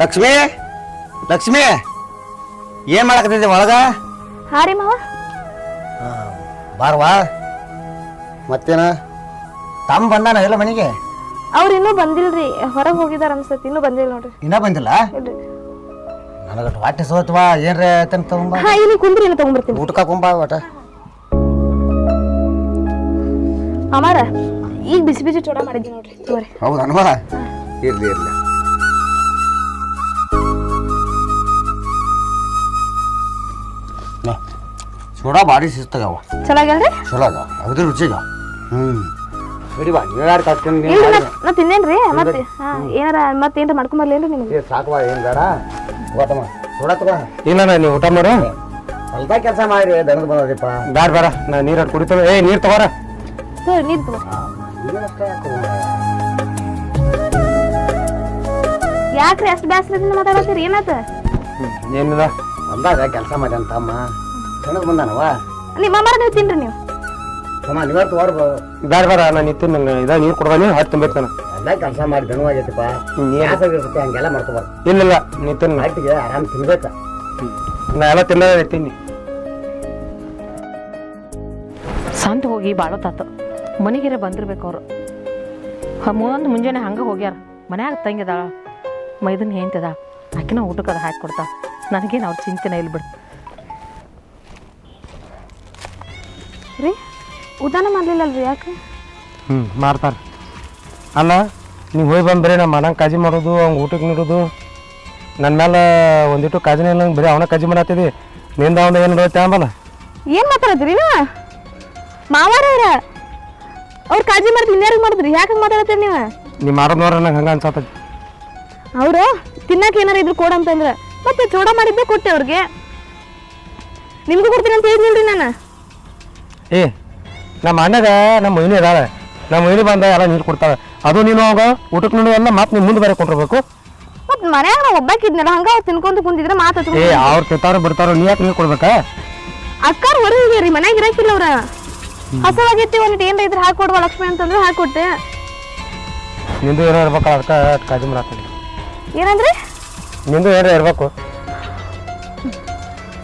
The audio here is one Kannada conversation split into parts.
ಲಕ್ಷ್ಮಿ? ಲಕ್ಷ್ಮಿ ಏನ್ ಮಾಡಕತ್ತಿದ್ದೆ ಒಳಗ? ಹಾ ರೀ ಮಾವ. ಬಾರ್ವಾ. ಮತ್ತೇನ? ತಮ್ಮ ಬಂದಾನ ಎಲ್ಲ ಮನೆಗೆ? ಅವ್ರು ಇನ್ನೂ ಬಂದಿಲ್ರಿ. ಹೊರಗೆ ಹೋಗಿದಾರ ಅನ್ಸತಿ ಇನ್ನೂ ಬಂದಿಲ್ಲ ನೋಡ್ರಿ. ಇನ್ನ ಬಂದಿಲ್ಲ? ಇಲ್ರಿ. ನನಗಟ್ಟು ಹೊಟ್ಟೆ ಸೋತ್ವಾ? ಏನ್ರೇ ತನ್ ತಗೊಂಬ? ಹಾ ಇಲ್ಲಿ ಕುಂದ್ರಿ ಇಲ್ಲ ತಗೊಂಡ್ಬರ್ತೀನಿ ಊಟಕ್ಕೆ ಹಾಕೊಂಬ ಒಟ ಅಮಾರ ಈಗ ಬಿಸಿ ಬಿಸಿ ಚೋಡಾ ಮಾಡಿದ್ವಿ ನೋಡ್ರಿ. ಹೌದು ಅನ್ವಾ ಇರ್ಲಿ ಇರ್ಲಿ. ಸೋಡಾ ಭಾರಿ ಶಿಸ್ತಾಗವ ಚಲೋ ಆಗ್ಯಾಲ್ರಿ ಚಲೋ ಅದ. ಅದ್ರ ರುಚಿಗ. ಹ್ಮ್. ಬಿಡಿ ಬಾ ನೀವು ಯಾರು ಕಟ್ಕೊಂಡು ಇಲ್ರಿ ನಾ- ತಿನ್ನೇನ್ರಿ ಮತ್ತೆ ಹಾ ಏನಾರ ಮತ್ತೆ ಏನಾರ ಮಾಡ್ಕೊಂಬರ್ಲೇನ್ರಿ ನಿಮ್ಗೆ? ಸಾಕವಾ ಏನ್ ಬೇಡ. ಓತಮ್ಮ ಸೋಡಾ ತಗೋ. ಇಲ್ಲ ನೀವು ಊಟ ಮಾಡು. ಸ್ವಲ್ಪ ಕೆಲಸ ಮಾಡಿ ದನದ ಬಂದದಿಪ್ಪ ಬ್ಯಾಡ ಬೇಡ ನಾ ನೀರು ಕುಡಿತೇವೆ ಏ ನೀರು ತಗೋರ. ಸರ್ ನೀರು ತಗೋ. ಯಾಕ್ರಿ ಅಷ್ಟು ಬ್ಯಾಸ್ರದಿಂದ ಮಾತಾಡತ್ತೀರಿ? ಏನಾತ? ಏನಿಲ್ಲ. ಬಂದಾಗ ಕೆಲಸ ಮಾಡಿ ಅಂತ ದನದ ಬಂದಾನವ ನಿಮ್ಮ ಅಮ್ಮಾರ ನೀವು ತಿನ್ರಿ ನೀವು. ತಮ್ಮ ನೀವರ್ ತಗೋರ್ಬ ಬ್ಯಾಡ ಬೇಡ ನಾನು ಇತ್ತು ನಂಗೆ ಇದ ನೀರು ಕೊಡ್ದಾನಿ ಹೊಟ್ಟೆ ತುಂಬೈತೆ ನಾನು. ಎಲ್ಲ ಕೆಲಸ ಮಾಡಿ ದನವಾಗೈತಿಪ್ಪ ಗ್ಯಾಸ್ ಆಗಿರ್ತೈತಿ ಹಂಗೆಲ್ಲ ಮಾಡ್ಕೋಬಾರ್ದು. ಇಲ್ಲ ಇಲ್ಲ ನೀ ತಿನ್ನು. ಹೊಟ್ಟಿಗೆ ಆರಾಮ್ ತಿನ್ಬೇಕ. ನಾ ಎಲ್ಲ ತಿನ್ನೋದೇ ತಿನ್ನಿ. ಸಂತ ಹೋಗಿ ಬಾಳತಾತ ಮನೆಗೆರೆ ಬಂದಿರ್ಬೇಕು ಅವರು. ಮುಂದೊಂದು ಮುಂಜಾನೆ ಹಂಗೆ ಹೋಗ್ಯಾರ. ಮನ್ಯಾಗ ತಂಗಿದಾಳ ಮೈದನ್ ಹೆಂತದ ಆಕಿನ ಊಟಕ್ಕೆ ಅದು ಹಾಕಿ ಕೊಡ್ತಾ ನನಗೇನು ಅವ್ರ ಚಿಂತೆನೇ ಇಲ್ಲ ರೀ? ಉದಾನ ಮಾಡಲಿಲ್ಲಲ್ರಿ ಯಾಕೆ? ಹ್ಞೂ ಮಾಡ್ತಾರೆ ಅಲ್ಲ ನೀವು ಹೋಗಿ ಬಂದು ಬರೀ ನಮ್ಮ ಮನಂಗೆ ಕಾಜಿ ಮಾಡೋದು ಅವ್ನಿಗೆ ಊಟಕ್ಕೆ ನೀಡೋದು. ನನ್ನ ಮೇಲೆ ಒಂದಿಟ್ಟು ಕಾಜಿನ ಇಲ್ಲ ಬರೀ ಅವನ ಕಾಜಿ ಮಾಡತ್ತಿದ್ದಿ ನಿಂದ ಅವನ ಏನು ನೋಡುತ್ತೆ ಅಂಬಲ್ಲ? ಏನು ಮಾತಾಡತ್ತೀರಿ ನೀವು? ಮಾವಾರ ಅವ್ರ ಕಾಜಿ ಮಾಡ್ರಿ ಇನ್ಯಾರಿಗೆ ಮಾಡಿದ್ರಿ? ಯಾಕೆ ಮಾತಾಡತ್ತೀರಿ ನೀವು? ನೀವು ಮಾಡೋದು ನೋಡ್ರಿ ನಂಗೆ ಹಂಗೆ ಅನ್ಸತ್ತೈತಿ ಅವರು ತಿನ್ನಕ್ಕೆ ಏನಾರ ಇದ್ರು ಕೊಡಂತಂದ್ರೆ ಮತ್ತೆ ಚೋಡ ಮಾಡಿದ್ದೆ ಕೊಟ್ಟೆ ಅವ್ರಿಗೆ. ನಿಮಗೂ ಕೊಡ್ತೀನಿ ಅಂತ ಹೇಳಿದ್ನಿಲ್ರಿ ನಾನು. ಏ ನಮ್ಮ ಅಣ್ಣಗ ನಮ್ಮ ಮೊಯ್ನಿ ಅದಾಳೆ. ನಮ್ಮ ಮೊಯ್ನಿ ಬಂದ ಎಲ್ಲ ನೀರು ಕೊಡ್ತಾಳೆ. ಅದು ನೀನು ಅವಾಗ ಊಟಕ್ಕೆ ನೋಡಿ ಎಲ್ಲ ಮಾತು ನೀವು ಮುಂದೆ ಬೇರೆ ಕೊಟ್ಟಿರ್ಬೇಕು ಮತ್ ಮನ್ಯಾಗ ನಾವು ಒಬ್ಬಾಕಿದ್ನಲ್ಲ ಹಂಗ ಅವ್ರು ಕುಂದಿದ್ರೆ ಕುಂತಿದ್ರೆ ಏ ಅವ್ರು ತಿಂತಾರೋ ಬಿಡ್ತಾರೋ ನೀ ಯಾಕೆ ನೀರು ಕೊಡ್ಬೇಕಾ? ಅಕ್ಕಾರ ಹೊರಗೆ ರೀ ಮನ್ಯಾಗ ಇರಕಿಲ್ಲ ಅವ್ರ. ಹಸವಾಗೈತಿ ಒಂದಿಟ್ಟು ಏನ್ರ ಇದ್ರೆ ಹಾಕೊಡುವ ಲಕ್ಷ್ಮಿ ಅಂತಂದ್ರೆ ಹಾಕೊಟ್ಟೆ ನಿಂದು ಏನೋ ಇರ್ಬೇಕು ಅದಕ್ಕೆ ಕಾಜಿ ಮಾಡ್ತೀನಿ ಏನಂದ್ರಿ? ನಿಂದು ಏನೋ ಇರ್ಬೇಕು.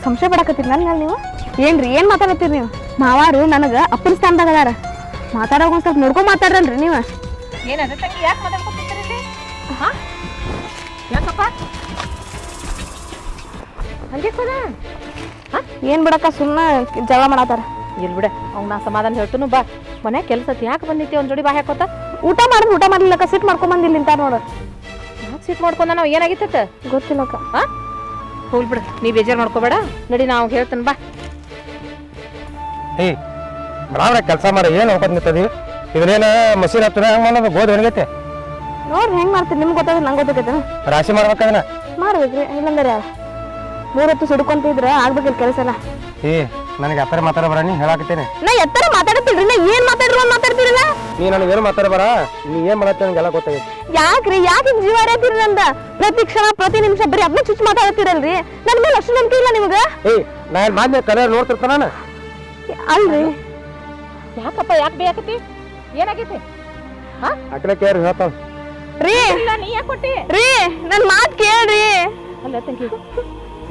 ಸಂಶಯ ಪಡಕತ್ತೀರಿ ನನ್ನ ನೀವು? ಏನ್ರಿ ಏನ್ ಮಾತಾಡತ್ತೀರಿ ನೀವು? ಮಾವಾರು ನನಗೆ ಅಪ್ಪನ ಸ್ಥಾನದಾಗ ಅದಾರ. ಮಾತಾಡೋ ಒಂದು ಸ್ವಲ್ಪ ನೋಡ್ಕೊಂಡ್ ಮಾತಾಡ್ರಲ್ರಿ ನೀವು. ಏನದ ತಂಗಿ ಯಾಕೆ ಮಾತಾಡ್ಕೊತಿದ್ದೀರಿ ಯಾಕಪ್ಪ? ಹಂಗೆ ಕೊಡ ಏನ್ ಬಿಡಕ್ಕ ಸುಮ್ಮನೆ ಜಗಳ ಮಾಡತ್ತಾರ? ಇಲ್ಲಿ ಬಿಡ ಅವ್ನ ನಾ ಸಮಾಧಾನ ಹೇಳ್ತನು ಬಾ. ಮನೆ ಕೆಲಸ ಯಾಕೆ ಬಂದಿತ್ತಿ ಅವ್ನ ಜೋಡಿ ಬಾ ಹಾಕೋತ? ಊಟ ಮಾಡಿದ್ರೆ ಊಟ ಮಾಡ್ಲಿಲ್ಲಕ್ಕ ಸಿಟ್ ಮಾಡ್ಕೊಂಡ್ ಬಂದಿಲ್ಲ ನಿಂತ ನೋಡು. ಯಾಕೆ ಸಿಟ್ ಮಾಡ್ಕೊಂಡ ನಾವು ಏನಾಗಿತ್ತ ಗೊತ್ತಿಲ್ಲಕ್ಕ. ಹಾಂ? ಹೋಗ್ಬಿಡ ಬಿಡು ನೀ ಬೇಜಾರು ಮಾಡ್ಕೋಬೇಡ. ನಡಿ ನಾವು ಹೇಳ್ತೇನೆ ಬಾ. ಏ ಬಡಾವಣೆ ಕೆಲಸ ಮಾಡಿ ಏನು ಹೋಗೋದು ನಿಂತದಿ ಇದನ್ನೇನು ಮಸೀನ್ ಹತ್ತಿರ ಹೆಂಗ್ ಮಾಡೋದು ಗೋಧಿ ಒಣಗೈತೆ? ನೋಡ್ರಿ ಹೆಂಗ್ ಮಾಡ್ತೀನಿ ನಿಮ್ಗೆ ಗೊತ್ತಾಗ ನಂಗೆ ಗೊತ್ತಾಗೈತೆ ರಾಶಿ ಮಾಡ್ಬೇಕಾದ್ರೆ ಮಾಡ್ಬೇಕ್ರಿ ಇಲ್ಲಂದ್ರೆ ಮೂರತ್ತು ಸುಡ್ಕೊಂತಿದ್ರೆ ಆಗ್ಬೇಕಿಲ್ಲ ಕೆಲಸ ಎಲ್ಲ. ಏ ನನಗೆ ಎತ್ತರ ಮಾತಾಡ ಬರ ನೀ ಹೇಳಾಕತ್ತೇನೆ. ನಾ ಎತ್ತರ ಮಾತಾಡತ್ತೀರಿ ನಾ ಏನ್ ಮಾತಾಡ್ರಿ ಅಂತ ಮಾತಾಡ್ತಿರಲ್ಲ ನೀ? ನನಗೆ ಏನು ಮಾತಾಡ ಬರ ನೀ ಏನು ಮಾಡತ್ತೆ ನನಗೆಲ್ಲ ಗೊತ್ತಾಗೈತೆ. ಯಾಕ್ರಿ ಯಾಕೆ ಹಿಂಗ್ ಜೀವ ಹರಿಯತ್ತೀರಿ ನಂದ? ಪ್ರತಿ ಕ್ಷಣ ಪ್ರತಿ ನಿಮಿಷ ಬರೀ ಅದನ್ನ ಚುಚ್ಚು ಮಾತಾಡ್ತಿರಲ್ರಿ ನನ್ನ ಮೇಲೆ ಅಷ್ಟು ನಂಬಿಕೆ ಇಲ್ಲ ನಿಮ್ಗೆ? ಏ ನಾ ಏನು ಮಾಡಿ ಕಲರ್ ನೋಡ್ತಿರ್ತಾನ ನಾನು? ಅಲ್ರಿ? ಯಾಕಪ್ಪ ಯಾಕೆ ಬೇಕತಿ ಏನಾಗೈತಿ? ಅಕಡೆ ಕೇರ್ ಹೇಳ್ತಾವ ರೀ ಇಲ್ಲ ನೀ ಯಾಕೆ ಕೊಟ್ಟಿ? ರೀ ನನ್ನ ಮಾತು ಕೇಳ್ರಿ. ಅಲ್ಲ ತಂಗಿ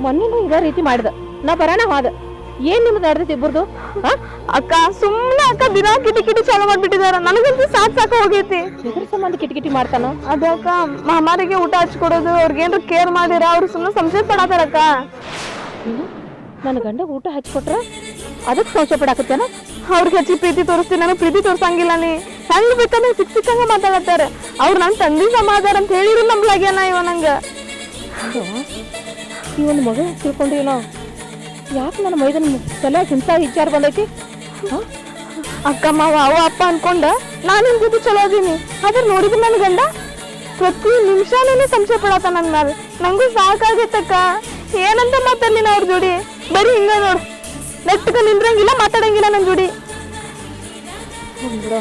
ಮೊನ್ನೆನೂ ಇದೇ ರೀತಿ ಮಾಡಿದ. ನಾ ಬರೋಣ ಹೋದ. ಏನ್ ನಿಮ್ದು ನಡೆದೈತಿ ಇಬ್ಬರದು? ಹಾ? ಅಕ್ಕ ಸುಮ್ಮನೆ ಅಕ್ಕ ದಿನಾ ಕಿಟಿ ಕಿಟಿ ಚಾಲು ಮಾಡ್ಬಿಟ್ಟಿದಾರ. ನನಗಂತೂ ಸಾಕ್ ಸಾಕ ಹೋಗೈತಿ. ಇಬ್ಬರು ಸಂಬಂಧ ಕಿಟಕಿಟಿ ಮಾಡ್ತಾನೋ? ಅದಕ್ಕ ಮಾಮಾರಿಗೆ ಊಟ ಹಚ್ಕೊಡೋದು ಅವ್ರಿಗೇನ್ರ ಕೇರ್ ಮಾಡಿರ ಅವ್ರು ಸುಮ್ಮನೆ ಸಂಶಯ ಪಡತಾರಕ್ಕ ಅಕ್ಕ ನನ್ನ ಗಂಡ ಊಟ ಹಚ್ಕೊಟ್ರ ಅದಕ್ಕೆ ಸಂಶಯ ಪಡಾಕತ್ತೇನ ಅವ್ರಿಗೆ ಹಚ್ಚಿ ಪ್ರೀತಿ ತೋರಿಸ್ತೀನಿ ನನಗೆ ಪ್ರೀತಿ ತೋರ್ಸಂಗಿಲ್ಲ ನೀ. ಹೆಂಗ್ ಬೇಕಂದ್ರೆ ಸಿಕ್ ಸಿಕ್ಕಂಗ ಮಾತಾಡತ್ತಾರ. ಅವ್ರು ನನ್ನ ತಂದೆ ಸಮಾಧಾರ ಅಂತ ಹೇಳಿರು ನಂಬ್ಲಾಗ್ಯಾನ ಇವ ನಂಗೆ? ಈ ಒಂದು ಮಗ ತಿಳ್ಕೊಂಡಿವಿ ನಾವು? ಯಾಕೆ ನನ್ನ ಮೈದನ ತಲೆ ಹಿಂಸ ವಿಚಾರ ಬಂದೈತಿ? ಅಕ್ಕ ಮಾವ ಅವ ಅಪ್ಪ ಅನ್ಕೊಂಡ ನಾನು ನಿನ್ ಜೊತೆ ಚಲೋ ಅದೀನಿ. ಆದ್ರೆ ನೋಡಿದ್ರೆ ನನ್ನ ಗಂಡ? ಪ್ರತಿ ನಿಮಿಷನೇ ಸಂಶಯ ಪಡತ್ತ ನನ್ನ ಮೇಲೆ ನಂಗೂ ಸಾಕಾಗೈತಕ್ಕ. ಏನಂತ ನಾ ಅವ್ರ ಜೋಡಿ? ಬರೀ ಹಿಂಗ ನೋಡು. ನೆಟ್ಟಗ ನಿಂದ್ರಂಗಿಲ್ಲ ಮಾತಾಡಂಗಿಲ್ಲ ನನ್ನ ಜೋಡಿ. ಬಿಡು.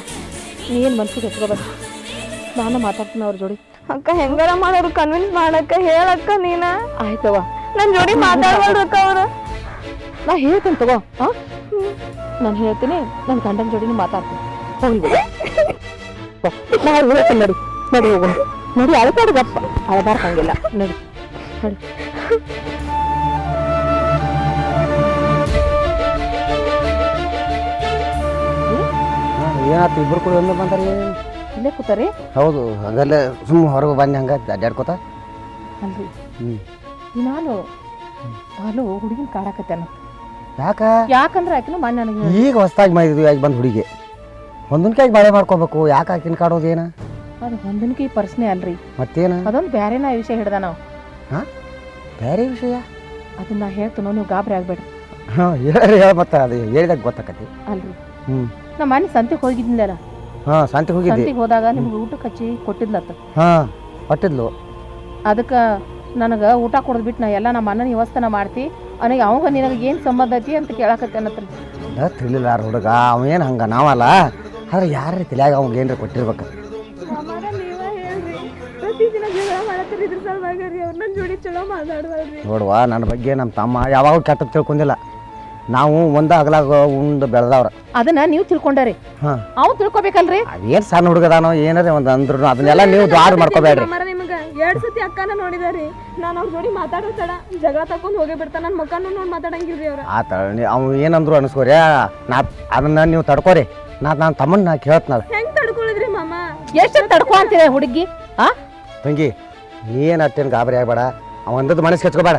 ನೀನು ಏನು ಮನ್ಸಿಗೆ ಎತ್ಕೋಬೇಡ. ನಾನು ಮಾತಾಡ್ತೀನಿ ಅವ್ರ ಜೋಡಿ. ಅಕ್ಕ ಹೆಂಗಾರ ಮಾಡೋರು ಕನ್ವಿನ್ಸ್ ಮಾಡಕ್ಕ ಹೇಳಕ್ಕ ನೀನ? ಆಯ್ತವ ನನ್ನ ಜೋಡಿ ಮಾತಾಡ್ಬಾರ್ದಕ್ಕ ಅವ್ರು. ನಾ ಹೇಳ್ತೀನಿ ತಗೋ ಹಾ ನಾನು ಹೇಳ್ತೀನಿ ನನ್ನ ಗಂಡನ ಜೋಡಿನೂ ಮಾತಾಡ್ತೀನಿ. ಹೋಗ್ಲಿ ನಾ ಹೇಳ್ತೀನಿ ನಡಿ. ನಡಿ ಹೋಗೋಣ. ನಡಿ ಅಳಬಾರ್ದಪ್ಪ ಅಳಬಾರ್ದಂಗಿಲ್ಲ. ನಡಿ. ಹೇಳಿ ಏನಾಯ್ತು ಇಬ್ರು ಕೂಡ ಒಂದು ಬಂದಾರಿ ಇಲ್ಲೇ ಕೂತಾರಿ? ಹೌದು ಹಂಗಲ್ಲೇ ಸುಮ್ಮ ಹೊರಗೆ ಬಂದು ಹಂಗೆ ಅಡ್ಡಾಡ್ಕೋತ ಅಲ್ರಿ. ಹ್ಞೂ ನಾನು ಹಲೋ ಹುಡುಗಿನ ಕಾಡಕತ್ತೇನ ಯಾಕ? ಯಾಕಂದ್ರೆ ಆಕಿನ ಮನೆ ನನಗೆ ಈಗ ಹೊಸ್ದಾಗಿ ಮಾಡಿದ್ವಿ ಆಗಿ ಬಂದು ಹುಡುಗಿ. ಹೊಂದನ್ಕಾಯಿ ಬಾಳೆ ಮಾಡ್ಕೋಬೇಕು ಯಾಕೆ ಆಕಿನ ಕಾಡೋದು ಏನ? ಅದು ಹೊಂದನಿಕೆ ಪ್ರಶ್ನೆ ಅಲ್ರಿ. ಮತ್ತೇನ? ಅದೊಂದು ಬೇರೆನೇ ವಿಷಯ ಹಿಡ್ದ ನಾವು. ಹಾಂ? ಬೇರೆ ವಿಷಯ? ಅದನ್ನ ಹೇಳ್ತೀನೋ ನೀವು ಗಾಬರಿ ಆಗ್ಬೇಡ್ರಿ. ಹಾಂ ಹೇಳಿ ಹೇಳ ಮತ್ತೆ ಅದು ಹೇಳಿದಾಗ ಗೊತ್ತಾಕತಿ ಅಲ್ರಿ. ಹ್ಞೂ ನಾ ಮನೆ ಸಂತೆಗೆ ಹೋಗಿದ್ನಲ್ಲ? ಹಾಂ ಸಂತೆಗೆ ಹೋಗಿದ್ದೆ. ಸಂತೆಗೆ ಹೋದಾಗ ನಿಮ್ಗೆ ಊಟ ಕಚ್ಚಿ ಕೊಟ್ಟಿದ್ಲತ್ತ? ಹಾಂ ಕೊಟ್ಟಿದ್ಲು. ಅದಕ್ಕೆ ನನಗೆ ಊಟ ಕೊಡದ್ ಬಿಟ್ಟು ನಾ ಎಲ್ಲ ನಮ್ಮ ಅಣ್ಣನ ವ್ಯವಸ್ಥೆನ ಮಾಡ್ತಿ. ಅವನಿಗೆ ಅವಾಗ ನಿನಗೆ ಏನು ಸಂಬಂಧ ಐತಿ ಅಂತ ಕೇಳಕತ್ತೇನತ್ರಿ ತಿಳಿಲಾರ ಹುಡುಗ ಅವೇನು ಹಂಗೆ ನಾವಲ್ಲ. ಆದ್ರೆ ಯಾರ ತಿಳಿಯಾಗ ಅವ್ಗೆ ಏನ್ರ ಕೊಟ್ಟಿರ್ಬೇಕು. ಪ್ರತಿದಿನ ಜಗಳ ಮಾಡತ್ತೀರಿ ಇದ್ರ ಸಲುವಾಗಿ ರೀ ಅವ್ರು ನನ್ನ ಜೋಡಿ ಚಲೋ ಮಾತಾಡ್ವಲ್ರಿ. ನೋಡುವ ನನ್ನ ಬಗ್ಗೆ ನಮ್ಮ ತಮ್ಮ ಯಾವಾಗ ಕೆಟ್ಟ ತಿಳ್ಕೊಂಡಿಲ್ಲ. ನಾವು ಒಂದ ಅಗಲಾಗ ಉಂಡು ಬೆಳೆದವ್ರ ಅದನ್ನ ನೀವು ತಿಳ್ಕೊಂಡಾರಿ ಹಾಂ ಅವ್ ತಿಳ್ಕೊಬೇಕಲ್ರಿ ಏನ್ ಸಣ್ಣ ಹುಡುಗದಾನೋ ಏನಾರೇ ಒಂದ್ ಅಂದ್ರು ಅದನ್ನೆಲ್ಲ ನೀವು ದಾರಿ ಮಾಡ್ಕೋಬೇಡ್ರಿ ಮರ ನಿಮ್ಗೆ ಎರಡ್ ಸತಿ ಅಕ್ಕನ ನೋಡಿದಾರಿ ನಾನು ಅವ್ರ ಜೋಡಿ ಮಾತಾಡೋ ತಡ ಜಗಳ ತಕೊಂಡ್ ಹೋಗೇ ಬಿಡ್ತಾನ ನನ್ನ ಮಕ್ಕನ ನೋಡಿ ಮಾತಾಡಂಗಿಲ್ರಿ ಅವ್ರ ಆತ ಅವ್ ಏನಂದ್ರು ಅನ್ಸ್ಕೋರಿ ನಾ ಅದನ್ನ ನೀವು ತಡ್ಕೋರಿ ನಾ ನಾನು ತಮ್ಮನ್ನ ನಾ ಕೇಳ್ತನಾಳ ಹೆಂಗ್ ತಡ್ಕೊಳಿದ್ರಿ ಮಾಮ ಎಷ್ಟು ತಡ್ಕೊ ಅಂತೀರ ಹುಡುಗಿ ಆ ತಂಗಿ ಏನ್ ಅತ್ತೇನ್ ಗಾಬರಿ ಆಗ್ಬೇಡ ಅವ ಅಂದದ್ದು ಮನಸ್ಸು ಕೆಚ್ಕೋಬೇಡ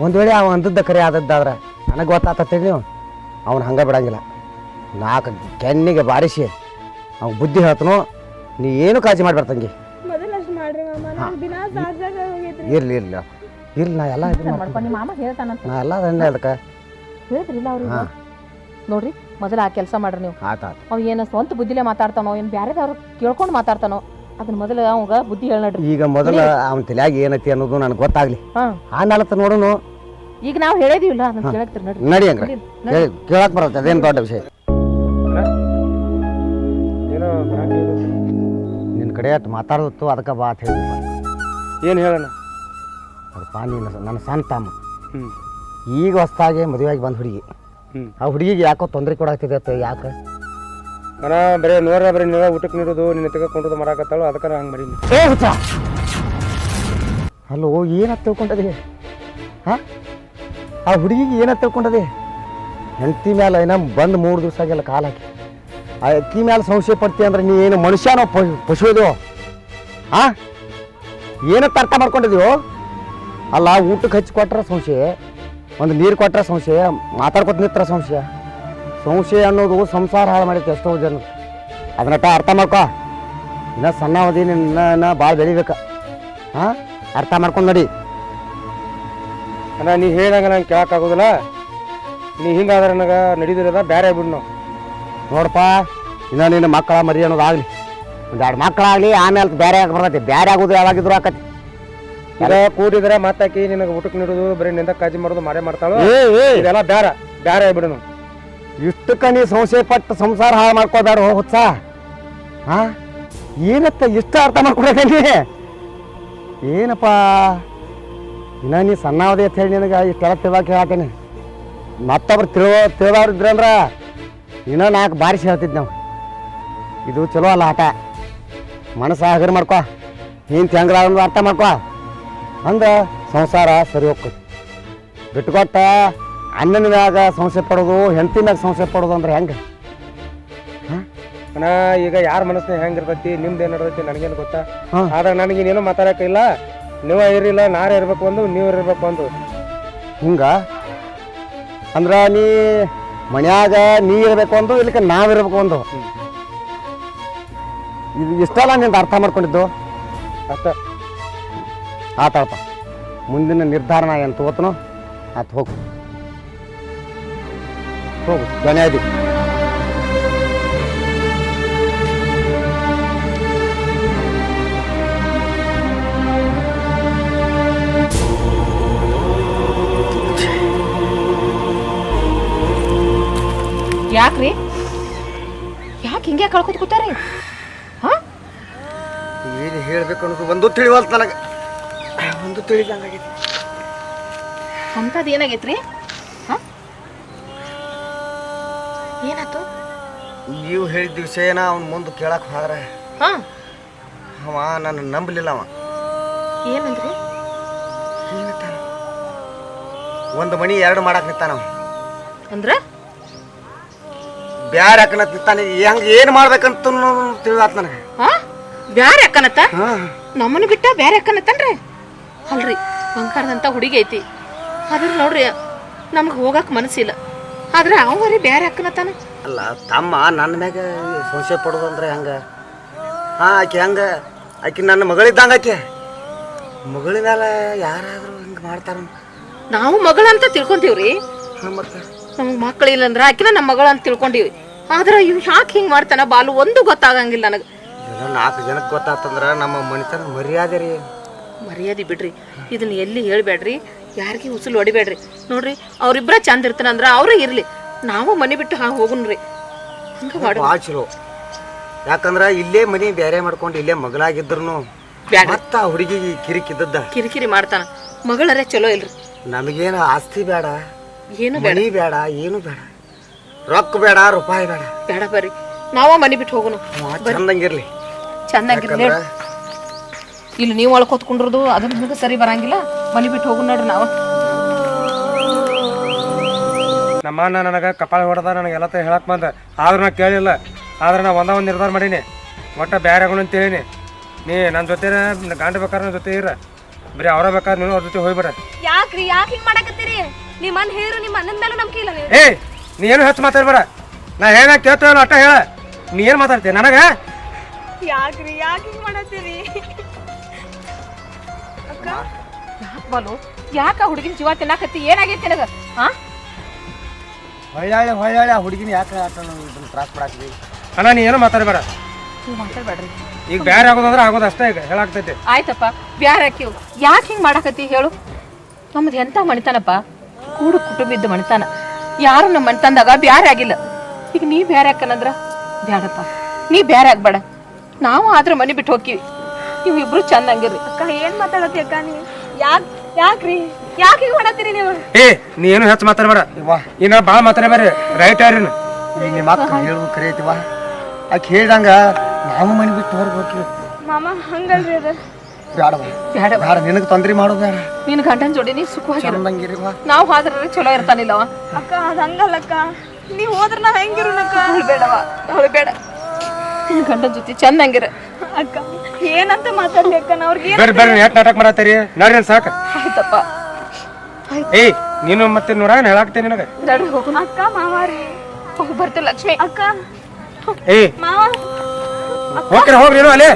ಒಂದ್ ವೇಳೆ ಅವ ಅಂದದ್ದ ಕರೆ ಆದದ್ದಾದ್ರೆ ನನಗೆ ಗೊತ್ತಾತತ್ತೇಳಿ ನೀವು ಅವ್ನು. ಹಂಗೆ ಬಿಡಂಗಿಲ್ಲ. ನಾಲ್ಕು ಕೆನ್ನಿಗೆ ಬಾರಿಸಿ ಅವ್ನು ಬುದ್ಧಿ ಹೇಳ್ತನೋ ನೀ ಏನು ಕಾಳಜಿ ಮಾಡ್ಬೇಡ ತಂಗಿ. ಮೊದಲ ಅಷ್ಟ್ ಮಾಡ್ರಿ ಮಾಮ ನಾನ್ ದಿನ ಸಾರ್ಸಾಗ ಹೋಗೈತ್ರಿ ಇರ್ಲಿ ಇರ್ಲಿ. ಇರ್ಲಿ ನಾ ಎಲ್ಲ ಇದನ್ನ. ಮಾಡ್ಕೊಂಡು ಮಾಮ ಹೇಳ್ತಾನಂತ. ನಾ ಎಲ್ಲ ಅದನ್ನೇ ಅದಕ್ಕೆ ಹೇಳಿದ್ರಿಲ್ಲ ಅವ್ರು ಹಾಂ. ನೋಡ್ರಿ ಮೊದಲು ಆ ಕೆಲಸ ಮಾಡ್ರಿ ನೀವು. ಆತ ಆತ ಅವ್ ಏನು ಸ್ವಂತ ಬುದ್ಧಿಲೇ ಮಾತಾಡ್ತಾನೋ ಏನು ಬ್ಯಾರೆದವ್ರು ಕೇಳ್ಕೊಂಡು ಮಾತಾಡ್ತಾನೋ ಅದನ್ನ ಮೊದಲು ಅವಂಗ ಬುದ್ಧಿ ಹೇಳಿ ನಡ್ರಿ ಈಗ ಮೊದಲು ಅವನ ತಲೆಯಾಗಿ ಏನೈತಿ ಅನ್ನೋದು ನನಗೆ ಗೊತ್ತಾಗ್ಲಿ. ಹಾ. ಆ ನಾಲ್ಕು ನೋಡೋನು ಈಗ ನಾವು ಹೇಳಿದೀವಲ್ಲ ಅದನ್ನ ಕೇಳಕ್ತಿರಿ ನಡ್ರಿ. ನಡಿ ಹಂಗ್ರೆ. ನಡಿ, ನಡಿ. ಕೇಳಕ್ ಬರುತ್ತೆ ಅದೇನು ದೊಡ್ಡ ವಿಷಯ? ಏನೋ ನಿನ್ನ ಕಡೆ ಅಷ್ಟು ಮಾತಾಡೋದು ಅದಕ್ಕೆ ಬಾತ್ ಅಂತ ಹೇಳಿ ಏನು ಹೇಳೋಣ ಅದಪ್ಪ ನೀನು ನನ್ನ ಸಣ್ಣ ತಮ್ಮ. ಹ್ಞೂ ಈಗ ಹೊಸ್ದಾಗೆ ಮದುವೆಯಾಗಿ ಬಂದು ಹುಡುಗಿ. ಹ್ಞೂ ಆ ಹುಡುಗಿಗೆ ಯಾಕೋ ತೊಂದರೆ ಕೊಡಾಗ್ತಿದೆ ಅಂತ ಯಾಕೆ? ಮನ ಬರೀ ನೋಡ್ರ ಬರೀ ನೀರ ಊಟಕ್ಕೆ ನೀಡೋದು ನಿನ್ನ ತೆಗೆದುಕೊಂಡು ಮಾಡಾಕತ್ತಾಳು ಅದಕ್ಕೆ ಹಂಗೆ ಮಾಡೀನಿ. ಏ ಹುಚ್ಚ! ಹಲೋ ಏನಂತ ತಿಳ್ಕೊಂಡದಿ? ಹಾಂ? ಆ ಹುಡುಗಿಗೆ ಏನ ತಿಳ್ಕೊಂಡದೆ? ಹೆಂಡತಿ ಮ್ಯಾಲ ಏನ ಬಂದು ಮೂರು ದಿವಸ ಆಗಿಲ್ಲ ಕಾಲ ಹಾಕಿ. ಆ ಅಕ್ಕಿ ಮ್ಯಾಲ ಸಂಶಯ ಪಡ್ತಿ ಅಂದ್ರೆ ನೀ ಏನು ಮನುಷ್ಯನೋ ಪಶು ಇದು ಹಾಂ ಏನಕ್ಕೆ ಅರ್ಥ ಮಾಡ್ಕೊಂಡಿದೀವೋ ಅಲ್ಲ, ಊಟಕ್ಕೆ ಹಚ್ಚಿ ಕೊಟ್ರೆ ಸಂಶಯ, ಒಂದು ನೀರು ಕೊಟ್ರ ಸಂಶಯ ಮಾತಾಡ್ಕೊತ ನಿತ್ರ ಸಂಶಯ. ಸಂಶಯ ಅನ್ನೋದು ಸಂಸಾರ ಹಾಳು ಮಾಡೈತೆ ಎಷ್ಟೋ ಜನ. ಅದನ್ನಟ ಅರ್ಥ ಮಾಡ್ಕೊ. ಇನ್ನ ಸಣ್ಣ ಅವಧಿ ನಿನ್ನ ಭಾಳ ಬೆಳಿಬೇಕು. ಹಾಂ ಅರ್ಥ ಮಾಡ್ಕೊಂಡು ನಡಿ. ಅಣ್ಣ ನೀ ಹೇಳಂಗ ನಂಗೆ ಕೇಳಕ್ಕಾಗೋದಿಲ್ಲ. ನೀ ಹಿಂಗಾದ್ರೆ ನನಗೆ ನಡೀದಿರದ ಬೇರೆ ಬಿಡ್ನು. ನಾವು ನೋಡಪ್ಪ ಇನ್ನ ನಿನ್ನ ಮಕ್ಕಳ ಮರಿ ಅನ್ನೋದಾಗಲಿ. ಒಂದು ಎರಡು ಮಕ್ಕಳಾಗಲಿ ಆಮೇಲೆ ಬೇರೆ ಆಗಿ ಬರ್ತೈತಿ. ಬೇರೆ ಆಗೋದು ಯಾವಾಗಿದ್ರು ಆಕತಿ. ಈಗ ಕೂಡಿದ್ರೆ ಮಾತಾಕಿ ನಿನಗೆ ಊಟಕ್ಕೆ ನೀಡೋದು ಬರೀ ನಿಂದ ಕಾಜಿ ಮಾಡೋದು ಮಾಡೇ ಮಾಡ್ತಾಳು? ಇದೆಲ್ಲ ಬೇರೆ ಬೇರೆ ಆಗ್ಬಿಡು ನಾವು ಇಷ್ಟಕ್ಕೆ ನೀ ಸಂಶಯ ಪಟ್ಟು ಸಂಸಾರ ಹಾಳು ಮಾಡ್ಕೋಬೇಡ ಹೋಗುತ್ತ ಹಾಂ ಏನತ್ತ ಇಷ್ಟ ಅರ್ಥ ಮಾಡ್ಕೊಡಕಂಡಿ ಏನಪ್ಪ? ಇನ್ನ ನೀ ಸಣ್ಣವದೇ ಅಂತ ಹೇಳಿ ನಿನಗೆ ಇಷ್ಟೆಲ್ಲ ತಿಳ್ದಾಕ ಹೇಳ್ತೇನೆ ಮತ್ತೊಬ್ರು ತಿಳುವ ತಿಳ್ದವ್ರು ಅಂದ್ರೆ ಇನ್ನೂ ನಾಲ್ಕು ಬಾರಿಸಿ ಹೇಳ್ತಿದ್ದೆ ನಾವು. ಇದು ಚಲೋ ಅಲ್ಲ ಆಟ. ಮನಸ್ಸು ಹಗರ್ ಮಾಡ್ಕೊ. ನೀನು ಹೆಂಗ್ರ ಅರ್ಥ ಮಾಡ್ಕೊ. ಅಂದ್ರೆ ಸಂಸಾರ ಸರಿ ಹೋಗ್ತದೆ. ಬಿಟ್ಕೊಟ್ಟ ಅಣ್ಣನ ಮ್ಯಾಗ ಸಂಶಯ ಪಡೋದು ಹೆಂಡತಿ ಮ್ಯಾಗ ಸಂಶಯ ಪಡೋದು ಅಂದ್ರೆ ಹೆಂಗೆ? ಅಣ್ಣ ಈಗ ಯಾರ ಮನಸ್ಸಿನ ಹೆಂಗಿರ್ತೈತಿ ನಿಮ್ದು ಏನು ಇರ್ತೈತಿ ನನಗೇನು ಗೊತ್ತಾ. ಆದ್ರೆ ನನಗೆ ಇನ್ನೇನು ಮಾತಾಡಕ್ಕಿಲ್ಲ ನೀವ ಇರಿಲ್ಲ ನಾರೇ ಇರ್ಬೇಕು ಒಂದು ನೀವು ಇರ್ಬೇಕು ಒಂದು. ಹಿಂಗ? ಅಂದ್ರ ನೀ ಮನ್ಯಾಗ ನೀ ಇರ್ಬೇಕು ಒಂದು ಇಲ್ಲಕ್ಕೆ ನಾವಿರ್ಬೇಕು ಒಂದು. ಇದು ಇಷ್ಟಲ್ಲ ನಿಂದ ಅರ್ಥ ಮಾಡ್ಕೊಂಡಿದ್ದು? ಅಷ್ಟ ಆತಾಳಪ್ಪ ಮುಂದಿನ ನಿರ್ಧಾರಣ ಏನು ತಗೋತನೋ? ಆತ ಹೋಗು. ಹೋಗು. ಧನ್ಯವಾದಿ. ಯಾಕ್ರಿ? ಯಾಕೆ ಹಿಂಗೆ ಕಳ್ಕೊತ ಕೂತಾರೆ? ಹಾ? ಏನು ಹೇಳ್ಬೇಕು ಅನ್ನೋದು ಒಂದು ತಿಳಿವಲ್ತ ನನಗೆ. ಒಂದು ತಿಳಿದಂಗಾಗೈತಿ. ಅಂಥದ್ದು ಏನಾಗೈತ್ರಿ? ಹಾ? ಏನಾಯ್ತು ನೀವು ಹೇಳಿದ ವಿಷಯನ ಅವ್ನ ಮುಂದೆ ಕೇಳಕ್ಕೆ ಹೋದ್ರೆ ಹಾ? ಅವ ನನ್ನ ನಂಬಲಿಲ್ಲ ಅವ. ಏನಂದ್ರಿ? ಒಂದು ಮಣಿ ಎರಡು ಮಾಡಕ್ ನಿಂತಾನ ಅವ. ಅಂದ್ರೆ? ಬ್ಯಾರೆ ಹಾಕನತ್ ನಿಂತಾನೆ ಹೆಂಗ್ ಏನ್ ಮಾಡ್ಬೇಕಂತ ತಿಳಿದಾತ್ ನನಗೆ. ಹಾ? ಬ್ಯಾರೆ ಅಕ್ಕನತ್ತ ಹಾ. ನಮ್ಮನ್ನ ಬಿಟ್ಟ ಬ್ಯಾರ ಯಾಕನತ್ತನ್ರಿ? ಅಲ್ರಿ ಬಂಗಾರದಂತ ಹುಡುಗಿ ಐತಿ. ಆದ್ರೆ ನೋಡ್ರಿ ನಮ್ಗೆ ಹೋಗಕ್ ಮನಸ್ಸಿಲ್ಲ. ಆದ್ರೆ ಅವರಿ ಬ್ಯಾರ ಯಾಕನತ್ತಾನ? ಅಲ್ಲ ತಮ್ಮ ನನ್ನ ಮ್ಯಾಗ ಸಂಶಯ ಪಡೋದು ಅಂದ್ರೆ ಹೆಂಗ? ಹಾ ಆಕೆ ಹೆಂಗ? ಆಕೆ ನನ್ನ ಮಗಳಿದ್ದಂಗ ಆಕೆ. ಮಗಳಿನ ಮೇಲೆ ಯಾರಾದ್ರೂ ಹಿಂಗೆ ಮಾಡ್ತಾರ ನಾವು ಮಗಳಂತ ತಿಳ್ಕೊಂತೀವ್ರಿ. ಮತ್ತೆ? ನಮ್ಗೆ ಮಕ್ಕಳಿಲ್ಲ ಅಂದ್ರೆ ಆಕಿನ ನಮ್ಮ ಮಗಳ ಅಂತ ತಿಳ್ಕೊಂಡಿವಿ. ಆದ್ರೆ ಇವ್ ಯಾಕೆ ಹಿಂಗೆ ಮಾಡ್ತಾನ ಬಾಲು ಒಂದು ಗೊತ್ತಾಗಂಗಿಲ್ಲ ನನಗೆ. ನಾಲ್ಕು ಜನಕ್ಕೆ ಗೊತ್ತಾತಂದ್ರ ನಮ್ಮ ಮನಿತನ ಮರ್ಯಾದೆ ರೀ. ಮರ್ಯಾದೆ ಬಿಡ್ರಿ. ಇದನ್ನ ಎಲ್ಲಿ ಹೇಳ್ಬೇಡ್ರಿ ಯಾರಿಗೆ ಉಸುಲು ಹೊಡಿಬೇಡ್ರಿ ನೋಡ್ರಿ ಅವ್ರಿಬ್ರ ಚಂದ ಇರ್ತಾನ ಅವರೇ ಇರಲಿ. ನಾವು ಮನೆ ಬಿಟ್ಟು ಹಾ ಹೋಗುನ್ರಿ ಹಂಗ ಮಾಡು ಭಾಳ ಚಲೋ. ಯಾಕಂದ್ರ ಇಲ್ಲೇ ಮನಿ ಬೇರೆ ಮಾಡ್ಕೊಂಡು ಇಲ್ಲೇ ಮಗಳಾಗಿದ್ರು ಬ್ಯಾಡ ಮತ್ತ ಹುಡುಗಿಗೆ ಕಿರಿಕಿದ್ದದ್ದ. ಕಿರಿಕಿರಿ ಮಾಡ್ತಾನ. ಮಗಳರೇ ಚಲೋ ಇಲ್ರಿ. ನಮಗೇನು ಆಸ್ತಿ ಬೇಡ ಏನು ಬೇಡ. ಮನಿ ಬೇಡ ಏನು ಬೇಡ. ರೊಕ್ಕ ಬೇಡ ರೂಪಾಯಿ ಬೇಡ. ಬೇಡ ಬರ್ರಿ. ನಾವ ಮನೆ ಬಿಟ್ಟು ಹೋಗೋಣ ಚಂದಂಗಿರ್ಲಿ. ಚಂದಂಗಿರ್ಲಿ ಇಲ್ಲಿ ನೀವು ಒಳಗೆ ಹೊತ್ಕೊಂಡ್ರದು ಅದು ನಿಮಗೆ ಸರಿ ಬರಂಗಿಲ್ಲ. ಮನೆ ಬಿಟ್ಟು ಹೋಗೋಣ ನೋಡ್ರಿ ನಾವು. ನಮ್ಮ ಅಣ್ಣ ನನಗೆ ಕಪಾಳ ಹೊಡೆದ ನನಗೆ ಎಲ್ಲ ಹೇಳಕ್ ಬಂದ. ಆದ್ರೂ ನಾ ಕೇಳಿಲ್ಲ. ಆದ್ರೆ ನಾ ಒಂದ ಒಂದು ನಿರ್ಧಾರ ಮಾಡೀನಿ. ಒಟ್ಟ ಅಂತ ಹೇಳಿನಿ. ನೀ ನನ್ನ ಜೊತೆ ಗಂಡ ಬೇಕಾದ್ರೆ ನನ್ನ ಜೊತೆ ಇರ. ಬರೀ ಅವರ ಬೇಕಾದ್ರೆ ನೀನು ಅವ್ರ ಜೊತೆ ಹೋಗ್ಬಿಡ ಯಾಕ್ರಿ? ಯಾಕೆ ಹಿಂಗ್ ಮಾಡಕತ್ತೀರಿ? ನಿಮ್ಮ ಅಣ್ಣ ಹೇರು ನಿಮ್ಮ ಅಣ್ಣನ ಮೇಲೆ ನಂಬಿಕೆ ಇಲ್ಲ ನೀವು ಏಯ್ ನೀ ಏನು ಹೆಚ್ಚು ಮಾತಾಡ್ಬೇಡ. ನಾ ಹೇಳ ಕೇಳ್ತೇವಲ್ಲ ಅಟ್ಟ ಹೇಳ. ನೀ ಏನು ಮಾತಾಡ್ತೀಯ? ನನಗೆ? ಯಾಕ್ರಿ? ಯಾಕೆ ಹಿಂಗ್ ಮಾಡತ್ತೀರಿ? ಯಾಕೆ ಬಾಲು ಯಾಕ ಹುಡುಗಿನ ಜೀವ ತಿನ್ನಾಕತ್ತಿ? ಏನಾಗೈತಿ ನಿನಗ? ಹಾ ಹೊಳ್ಳಾಳೆ ಹೊಳ್ಳಾಳೆ ಆ ಹುಡುಗಿನ ಯಾಕೆ ಆಟ ಇದನ್ನ ತ್ರಾಸ ಪಡಾಕ್ರಿ ಅಣ್ಣ ನೀ ಏನು ಮಾತಾಡಬೇಡ. ನೀವು ಮಾತಾಡ್ಬೇಡ್ರಿ. ಈಗ ಬ್ಯಾರ ಆಗೋದಂದ್ರೆ ಆಗೋದು ಅಷ್ಟೇ ಈಗ ಹೇಳಾಗ್ತೈತಿ. ಆಯ್ತಪ್ಪ ಬ್ಯಾರ ಹಾಕಿವ್ ಯಾಕೆ ಹಿಂಗೆ ಮಾಡಾಕತ್ತಿ ಹೇಳು? ನಮ್ದು ಎಂತ ಮಣಿತಾನಪ್ಪ? ಕೂಡು ಕುಟುಂಬ ಇದ್ದ ಮಣಿತಾನ. ಯಾರು ನಮ್ಮ ಮಣಿತಂದಾಗ ಬ್ಯಾರೆ ಆಗಿಲ್ಲ. ಈಗ ನೀ ಬ್ಯಾರೆ ಹಾಕನಂದ್ರ ಬ್ಯಾಡಪ್ಪ. ನೀ ಬ್ಯಾರೆ ಆಗ್ಬೇಡ. ನಾವು ಆದ್ರೆ ಮನೆ ಬಿಟ್ಟು ಹೋಗ್ತೀವಿ. ನೀವು ಇಬ್ರು ಚಂದ ಹಂಗಿರ್ರಿ. ಅಕ್ಕ ಏನ್ ಮಾತಾಡತ್ತಿ ಅಕ್ಕ ನೀ? ಯಾಕ್ ಯಾಕ್ರಿ? ಯಾಕೆ ಹಿಂಗ್ ಮಾಡತ್ತೀರಿ ನೀವು? ಏ ನೀ ಏನು ಹೆಚ್ಚು ಮಾತಾಡಬೇಡ. ಇನ್ನ ಭಾಳ ಬೇರೆ ರೈಟ್ ಯಾರಿನ? ನೀ ನಿಮ್ಮ ಅಕ್ಕ ಐತಿ ವಾ ಆಕೆ ಹೇಳ್ದಂಗ ನಾವು ಮನೆ ಬಿಟ್ಟು ಹೊರಗೆ ಹೋಗ್ತೀವಿ ಮಾಮ ಹಂಗಲ್ರಿ ಅದು. ಬೇಡ ಬ್ಯಾಡ. ಬೇಡ ನಿನಗೆ ತೊಂದ್ರೆ ಮಾಡೋದು ಬೇಡ ನಿನ್ ಗಂಡನ ಜೋಡಿ ನೀ ಸುಖವಾಗಿರ ಚಂದಂಗಿರಿವ ನಾವು ಹೋದ್ರೆ ಚಲೋ ಇರ್ತಾನಿಲ್ಲವ. ಅಕ್ಕ ಅದ ಹಂಗಲ್ಲಕ್ಕ. ನೀ ಹೋದ್ರ ನಾ ಹೆಂಗಿರೋನಕ್ಕ ಅವಳು ಬೇಡವ. ಅವಳು ಬೇಡ. ನಿನ್ ಗಂಡನ ಜೊತೆ ಚಂದಂಗಿರ ಅಕ್ಕ ಏನಂತ ಮಾತಾಡ್ಲಿ ಅಕ್ಕ? ನಾ ಅವ್ರಿಗೆ ಯಾಕೆ ಬರ್ರಿ ಎಷ್ಟು ನಾಟಕ ಮಾಡತ್ತೀರಿ? ನಡ್ರಿ ಸಾಕು. ಆಯ್ತಪ್ಪ. ಏ ನೀನು ಮತ್ತೆ ನೋಡ ಹೇಳಾಕ್ತೇನೆ ನಿನಗೆ. ನಡ್ರಿ ಹೋಗು. ಅಕ್ಕ ಮಾವಾರಿ ಹೋಗಿ ಬರ್ತೀವಿ ಲಕ್ಷ್ಮಿ. ಅಕ್ಕ. ಏ ಮಾವ. ಹೋಗ್ರಿ ಹೋಗ್ರಿ ಅಲ್ಲೇ.